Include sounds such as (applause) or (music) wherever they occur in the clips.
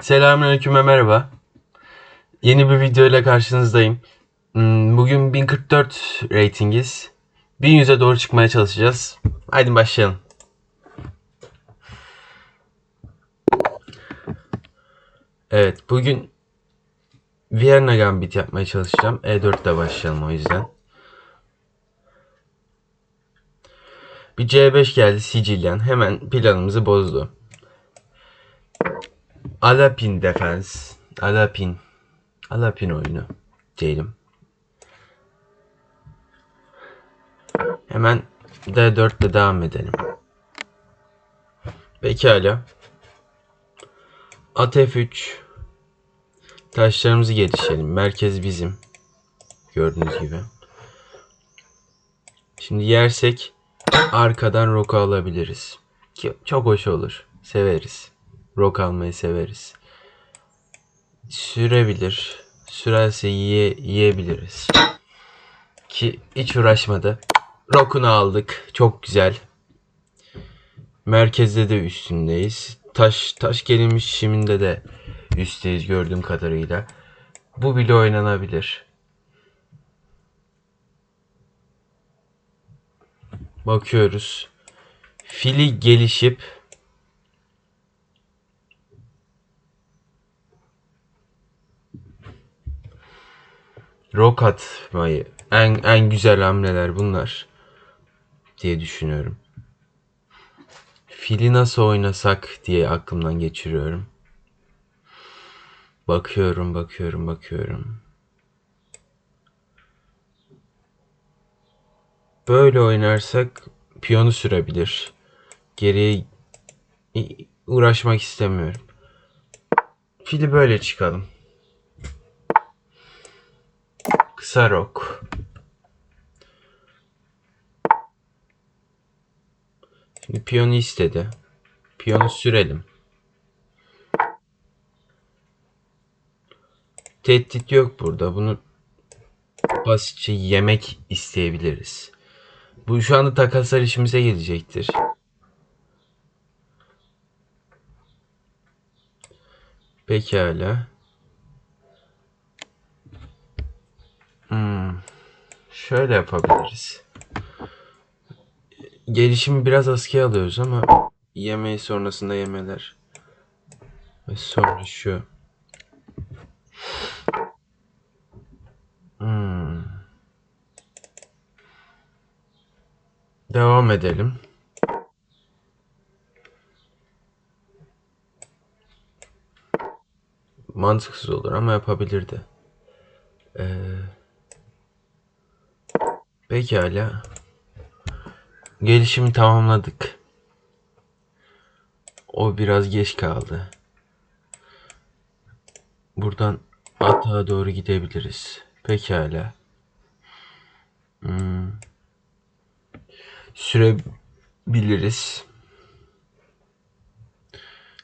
Selamünaleyküm ve merhaba. Yeni bir video ile karşınızdayım. Hmm, Bugün 1044 ratingiz. 1100'e doğru çıkmaya çalışacağız. Haydi başlayalım. Evet, bugün Vienna Gambit yapmaya çalışacağım. E4'te başlayalım o yüzden. Bir C5 geldi Sicilyan. Hemen planımızı bozdu. Alapin Defense. Alapin. Alapin oyunu diyelim. Hemen D4 ile devam edelim. Pekala. At F3. Taşlarımızı gelişelim. Merkez bizim. Gördüğünüz gibi. Şimdi yersek arkadan roka alabiliriz. Ki çok hoş olur. Severiz. Rock almayı severiz. Sürebilir. Sürerse yiye, yiyebiliriz. Ki hiç uğraşmadı. Rock'unu aldık. Çok güzel. Merkezde de üstündeyiz. Taş taş gelinmiş şiminde de üstteyiz gördüğüm kadarıyla. Bu bile oynanabilir. Bakıyoruz. Fili gelişip Rock atmayı en en güzel hamleler bunlar diye düşünüyorum. Fili nasıl oynasak diye aklımdan geçiriyorum. Bakıyorum, bakıyorum, bakıyorum. Böyle oynarsak piyonu sürebilir. Geriye uğraşmak istemiyorum. Fili böyle çıkalım. Kısa rok. Şimdi piyonu istedi. Piyonu sürelim. Tehdit yok burada. Bunu basitçe yemek isteyebiliriz. Bu şu anda takaslar işimize gelecektir. Pekala. Hmm. Şöyle yapabiliriz. Gelişimi biraz askıya alıyoruz ama yemeği sonrasında yemeler. Ve sonra şu. Hmm. Devam edelim. Mantıksız olur ama yapabilirdi. Ee, pekala. Gelişimi tamamladık. O biraz geç kaldı. Buradan atağa doğru gidebiliriz. Pekala. Hmm. Sürebiliriz.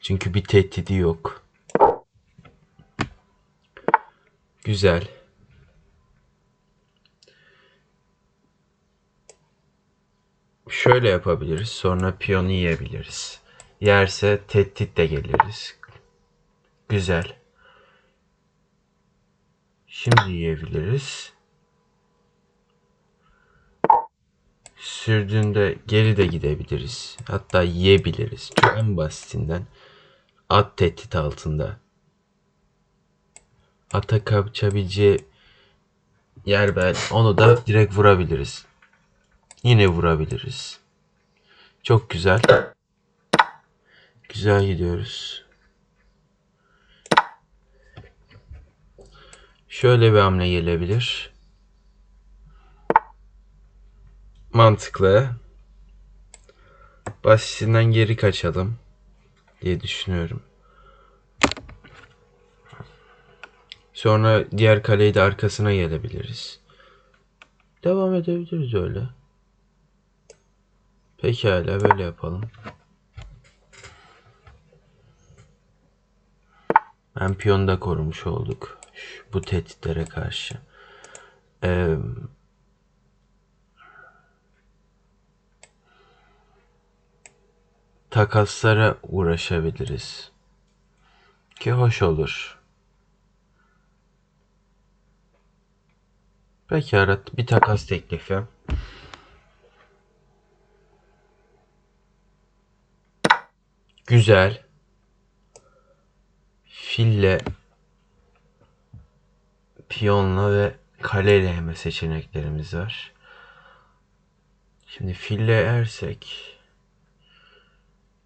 Çünkü bir tehdidi yok. Güzel. Şöyle yapabiliriz. Sonra piyonu yiyebiliriz. Yerse tehdit de geliriz. Güzel. Şimdi yiyebiliriz. Sürdüğünde geri de gidebiliriz. Hatta yiyebiliriz. Çok en basitinden. At tehdit altında. Ata kaçabileceği yer ben. Onu da direkt vurabiliriz. Yine vurabiliriz. Çok güzel. Güzel gidiyoruz. Şöyle bir hamle gelebilir. Mantıklı. Basitinden geri kaçalım diye düşünüyorum. Sonra diğer kaleyi de arkasına gelebiliriz. Devam edebiliriz öyle. Pekala böyle yapalım. Ben piyonu korumuş olduk. Şu- bu tehditlere karşı. Ee, takaslara uğraşabiliriz. Ki hoş olur. Peki Arat bir takas teklifi. Güzel. Fille piyonla ve kaleyle yeme seçeneklerimiz var. Şimdi fille ersek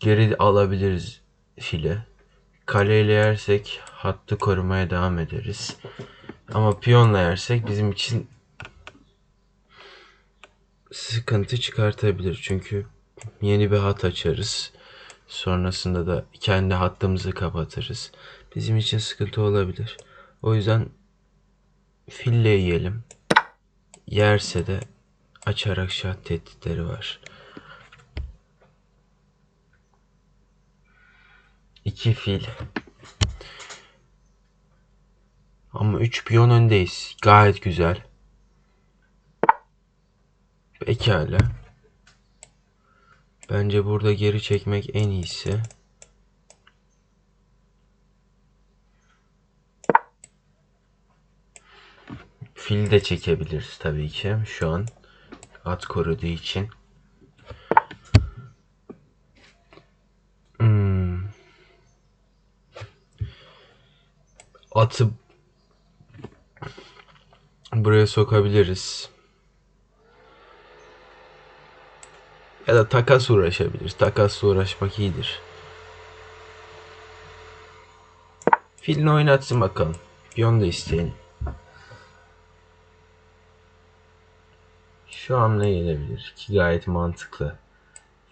geri alabiliriz file. Kaleyle yersek hattı korumaya devam ederiz. Ama piyonla yersek bizim için sıkıntı çıkartabilir. Çünkü yeni bir hat açarız. Sonrasında da kendi hattımızı kapatırız. Bizim için sıkıntı olabilir. O yüzden fille yiyelim. Yerse de açarak şah tehditleri var. İki fil. Ama üç piyon öndeyiz. Gayet güzel. Pekala. Bence burada geri çekmek en iyisi. Fil de çekebiliriz tabii ki şu an. At koruduğu için. Hmm. Atı buraya sokabiliriz. Ya da takas uğraşabiliriz. Takasla uğraşmak iyidir. Filini oynatsın bakalım. Piyon da isteyin. Şu hamle gelebilir ki gayet mantıklı.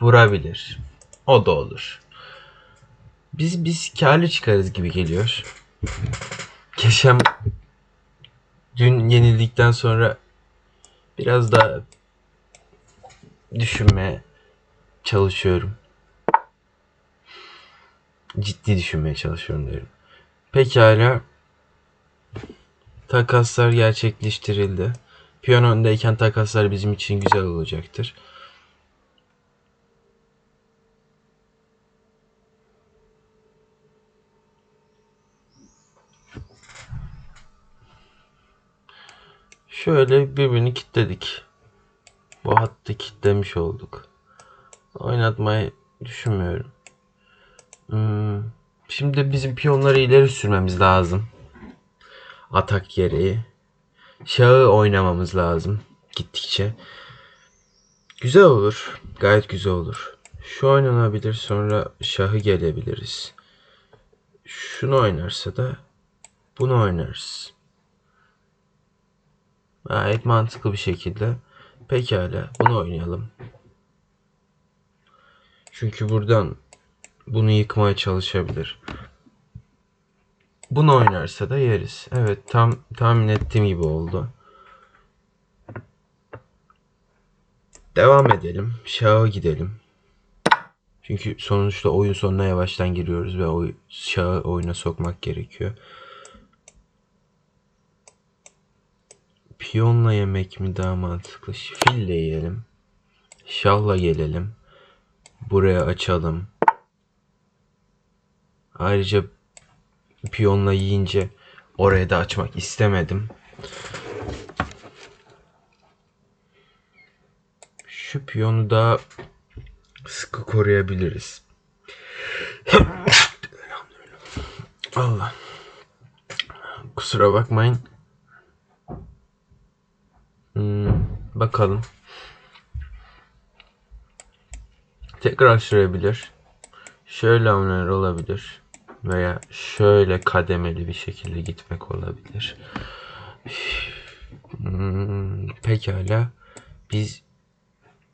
Vurabilir. O da olur. Biz biz karlı çıkarız gibi geliyor. Keşem dün yenildikten sonra biraz daha düşünmeye çalışıyorum. Ciddi düşünmeye çalışıyorum diyorum. Pekala. Takaslar gerçekleştirildi. Piyon öndeyken takaslar bizim için güzel olacaktır. Şöyle birbirini kilitledik. Bu hattı kilitlemiş olduk. Oynatmayı düşünmüyorum. Hmm. Şimdi bizim piyonları ileri sürmemiz lazım. Atak gereği. Şahı oynamamız lazım gittikçe. Güzel olur. Gayet güzel olur. Şu oynanabilir sonra şahı gelebiliriz. Şunu oynarsa da bunu oynarız. Gayet mantıklı bir şekilde. Pekala bunu oynayalım. Çünkü buradan bunu yıkmaya çalışabilir. Bunu oynarsa da yeriz. Evet tam tahmin ettiğim gibi oldu. Devam edelim. Şah'a gidelim. Çünkü sonuçta oyun sonuna yavaştan giriyoruz ve o şahı oyuna sokmak gerekiyor. Piyonla yemek mi daha mantıklı? Fille yiyelim. Şahla gelelim. Buraya açalım. Ayrıca piyonla yiyince oraya da açmak istemedim. Şu piyonu da sıkı koruyabiliriz. Allah. Kusura bakmayın. Hmm, bakalım. Tekrar sürebilir. Şöyle hamleler olabilir. Veya şöyle kademeli bir şekilde gitmek olabilir. Hmm, pekala. Biz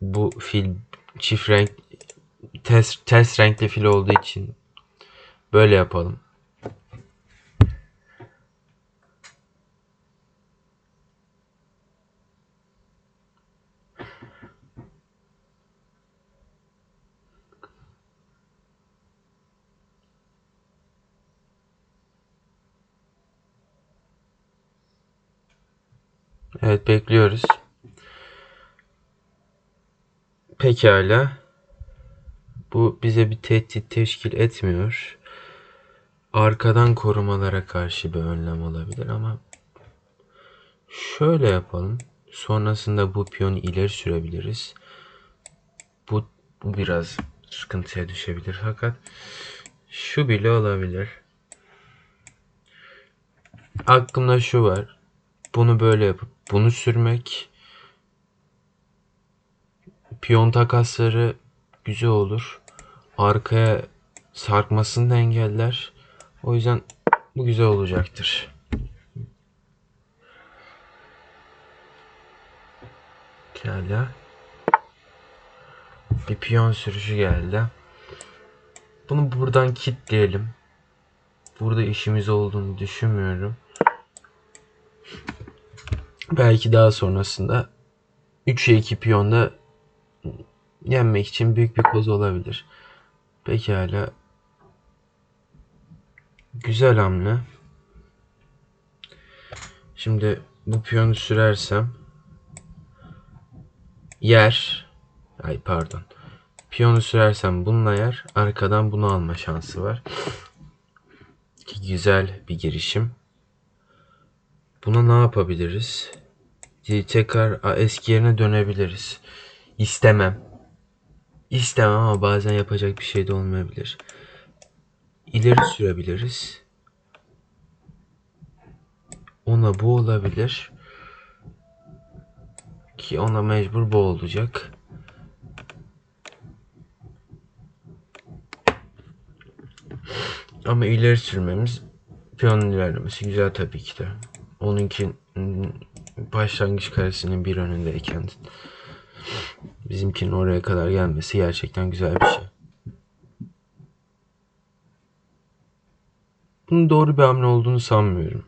bu fil çift renk ters, ters renkli fil olduğu için böyle yapalım. Evet bekliyoruz. Pekala. Bu bize bir tehdit teşkil etmiyor. arkadan korumalara karşı bir önlem olabilir ama şöyle yapalım. Sonrasında bu piyonu ileri sürebiliriz. Bu, bu biraz sıkıntıya düşebilir fakat şu bile olabilir. Aklımda şu var. Bunu böyle yapıp bunu sürmek piyon takasları güzel olur. Arkaya sarkmasını da engeller. O yüzden bu güzel olacaktır. Pekala. Bir piyon sürüşü geldi. Bunu buradan kilitleyelim. Burada işimiz olduğunu düşünmüyorum. Belki daha sonrasında 3'e 2 piyonda yenmek için büyük bir koz olabilir. Pekala. Güzel hamle. Şimdi bu piyonu sürersem yer ay pardon piyonu sürersem bununla yer arkadan bunu alma şansı var. Ki güzel bir girişim. Buna ne yapabiliriz? Tekrar eski yerine dönebiliriz. İstemem. İstemem ama bazen yapacak bir şey de olmayabilir. İleri sürebiliriz. Ona bu olabilir. Ki ona mecbur bu olacak. Ama ileri sürmemiz piyonun ilerlemesi güzel tabii ki de. Onunki başlangıç karesinin bir önündeyken bizimkinin oraya kadar gelmesi gerçekten güzel bir şey. Bunun doğru bir hamle olduğunu sanmıyorum.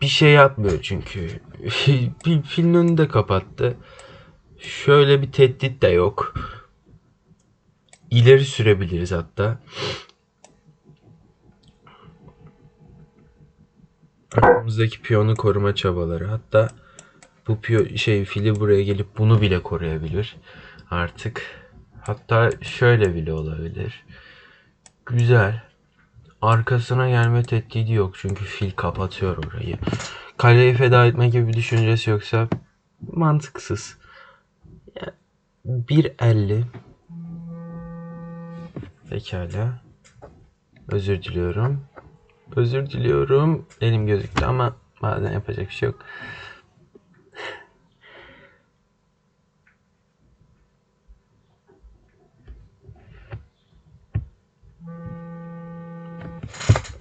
Bir şey yapmıyor çünkü. (laughs) bir filmin önünü de kapattı. Şöyle bir tehdit de yok. İleri sürebiliriz hatta. Arkamızdaki piyonu koruma çabaları. Hatta bu piyo şey fili buraya gelip bunu bile koruyabilir. Artık. Hatta şöyle bile olabilir. Güzel. Arkasına gelme tehdidi yok çünkü fil kapatıyor orayı. Kaleyi feda etme gibi bir düşüncesi yoksa mantıksız. Yani 1.50 Pekala. Özür diliyorum. Özür diliyorum. Elim gözüktü ama bazen yapacak bir şey yok.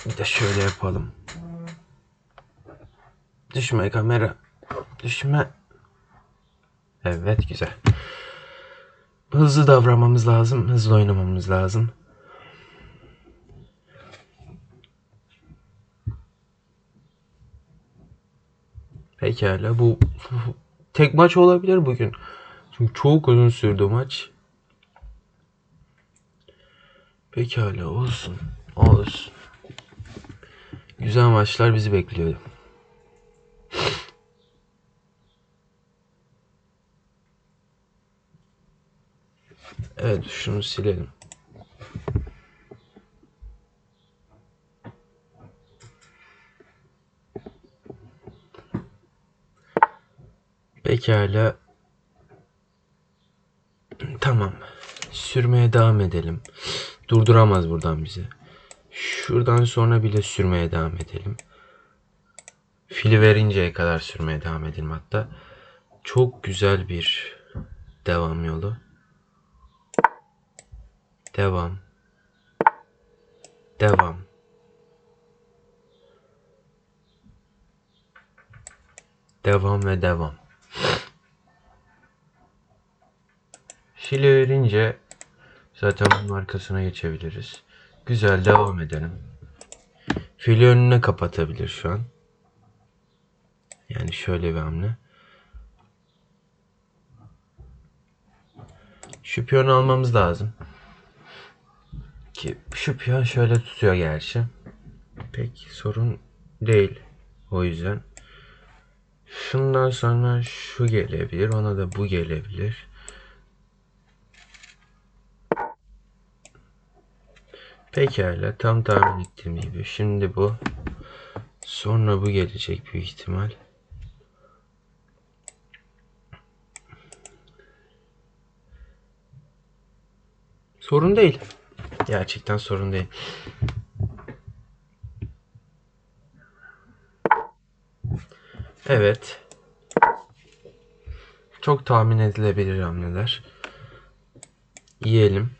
Bir de şöyle yapalım. Düşme kamera. Düşme. Evet güzel. Hızlı davranmamız lazım. Hızlı oynamamız lazım. Pekala bu tek maç olabilir bugün. Çünkü çok uzun sürdü maç. Pekala olsun. Olsun. Güzel maçlar bizi bekliyor. Evet şunu silelim. Pekala. Tamam. Sürmeye devam edelim. Durduramaz buradan bizi. Şuradan sonra bile sürmeye devam edelim. Fili verinceye kadar sürmeye devam edelim hatta. Çok güzel bir devam yolu. Devam. Devam. Devam ve devam. Fili verince zaten bunun arkasına geçebiliriz. Güzel devam edelim. Fili önüne kapatabilir şu an. Yani şöyle bir hamle. Şu piyonu almamız lazım. Ki şu piyon şöyle tutuyor gerçi. Pek sorun değil. O yüzden. Şundan sonra şu gelebilir. Ona da bu gelebilir. Pekala tam tahmin ettiğim gibi. Şimdi bu. Sonra bu gelecek büyük ihtimal. Sorun değil. Gerçekten sorun değil. Evet. Çok tahmin edilebilir hamleler. Yiyelim.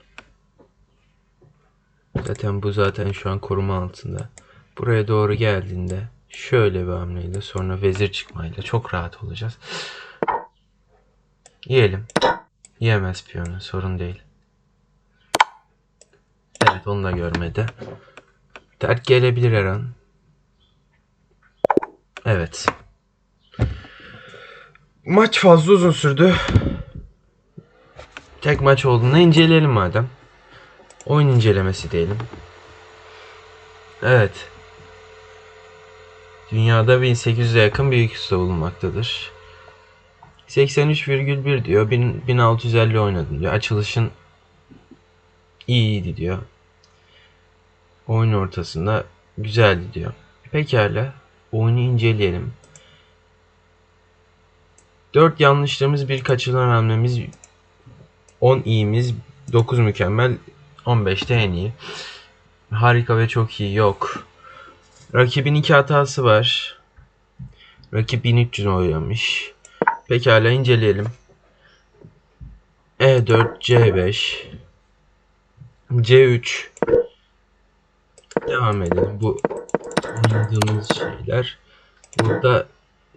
Zaten bu zaten şu an koruma altında. Buraya doğru geldiğinde şöyle bir hamleyle sonra vezir çıkmayla çok rahat olacağız. Yiyelim. Yiyemez piyonu sorun değil. Evet onu da görmedi. Terk gelebilir her an. Evet. Maç fazla uzun sürdü. Tek maç olduğunu inceleyelim madem. Oyun incelemesi diyelim. Evet. Dünyada 1800'e yakın büyük usta bulunmaktadır. 83,1 diyor. 1000 1650 oynadım diyor. Açılışın iyiydi diyor. Oyun ortasında güzeldi diyor. Pekala. Oyunu inceleyelim. 4 yanlışlarımız, bir kaçırılan hamlemiz, 10 iyimiz, 9 mükemmel, 15'te en iyi. Harika ve çok iyi yok. Rakibin iki hatası var. Rakip 1300 oynamış. Pekala inceleyelim. E4, C5, C3. Devam edelim. Bu oynadığımız şeyler. Burada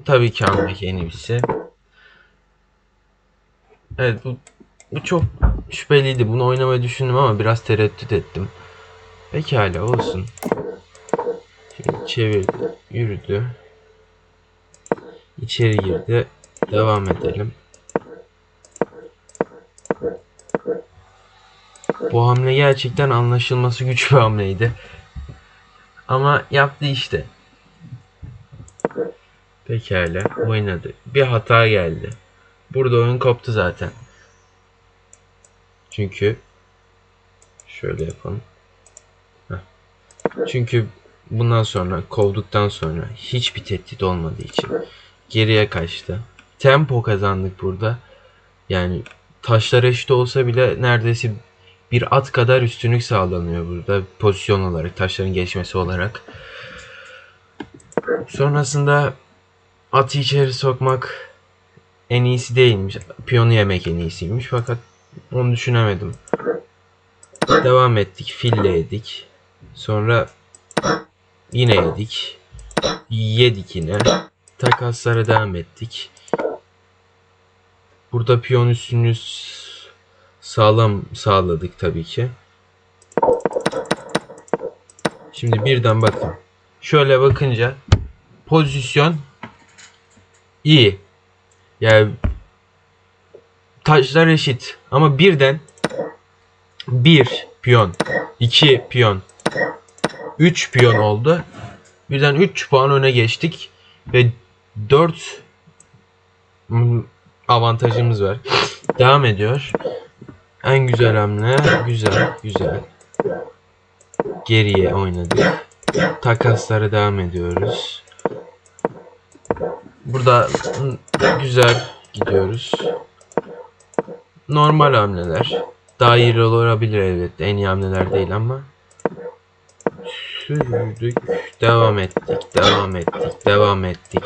tabii ki Ahmet en iyisi. Evet bu, bu çok şüpheliydi. Bunu oynamayı düşündüm ama biraz tereddüt ettim. Pekala olsun. Şimdi çevirdi, yürüdü. İçeri girdi. Devam edelim. Bu hamle gerçekten anlaşılması güç bir hamleydi. Ama yaptı işte. Pekala oynadı. Bir hata geldi. Burada oyun koptu zaten. Çünkü şöyle yapalım. Heh. Çünkü bundan sonra kovduktan sonra hiçbir tehdit olmadığı için geriye kaçtı. Tempo kazandık burada. Yani taşlar eşit olsa bile neredeyse bir at kadar üstünlük sağlanıyor burada pozisyon olarak taşların geçmesi olarak. Sonrasında atı içeri sokmak en iyisi değilmiş. Piyonu yemek en iyisiymiş fakat onu düşünemedim. Devam ettik. Fille yedik. Sonra yine yedik. Yedik yine. Takaslara devam ettik. Burada piyon üstünlüğü s- sağlam sağladık tabii ki. Şimdi birden bakın. Şöyle bakınca pozisyon iyi. Yani taşlar eşit ama birden bir piyon, iki piyon, üç piyon oldu. Birden 3 puan öne geçtik ve 4 avantajımız var. Devam ediyor. En güzel hamle. Güzel, güzel. Geriye oynadık. Takaslara devam ediyoruz. Burada güzel gidiyoruz. Normal hamleler. Daha iyi olabilir elbette. En iyi hamleler değil ama. Sürdük. Devam ettik. Devam ettik. Devam ettik.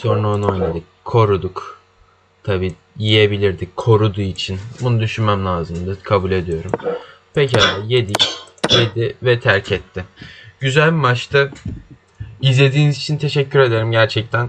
Sonra onu oynadık. Koruduk. Tabi yiyebilirdik koruduğu için. Bunu düşünmem lazımdı. Kabul ediyorum. Pekala yedik. Yedi ve terk etti. Güzel bir maçtı. İzlediğiniz için teşekkür ederim gerçekten.